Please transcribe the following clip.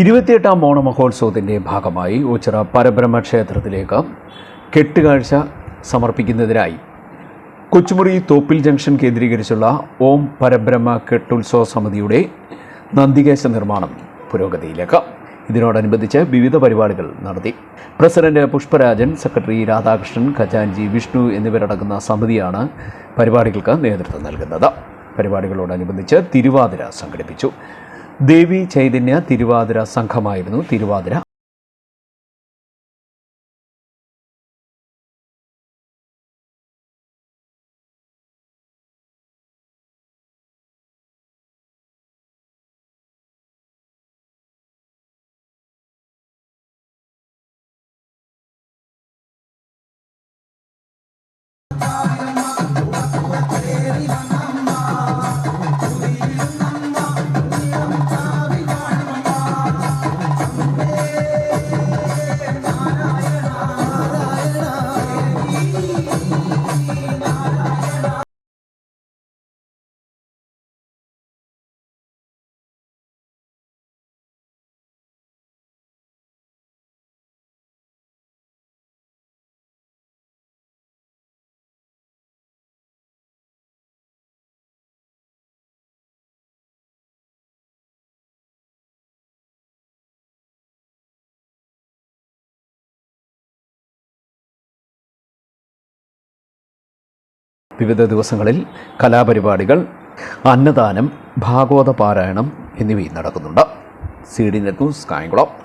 ഇരുപത്തിയെട്ടാം ഓണമഹോത്സവത്തിന്റെ ഭാഗമായി ഓച്ചിറ പരബ്രഹ്മ ക്ഷേത്രത്തിലേക്ക് കെട്ടുകാഴ്ച സമർപ്പിക്കുന്നതിനായി കൊച്ചുമുറി തോപ്പിൽ ജംഗ്ഷൻ കേന്ദ്രീകരിച്ചുള്ള ഓം പരബ്രഹ്മ കെട്ടുത്സവ സമിതിയുടെ നന്ദികേശ നിർമ്മാണം പുരോഗതിയിലേക്ക്. ഇതിനോടനുബന്ധിച്ച് വിവിധ പരിപാടികൾ നടത്തി. പ്രസിഡന്റ് പുഷ്പരാജൻ സെക്രട്ടറി രാധാകൃഷ്ണൻ ഖജാൻജി വിഷ്ണു എന്നിവരടങ്ങുന്ന സമിതിയാണ് പരിപാടികൾക്ക് നേതൃത്വം നൽകുന്നത്. പരിപാടികളോടനുബന്ധിച്ച് തിരുവാതിര സംഘടിപ്പിച്ചു. ദേവി ചൈതന്യ തിരുവാതിര സംഘമായിരുന്നു തിരുവാതിര. വിവിധ ദിവസങ്ങളിൽ കലാപരിപാടികൾ അന്നദാനം ഭാഗവത പാരായണം എന്നിവയും നടക്കുന്നുണ്ട്. C D net news Kayamkulam.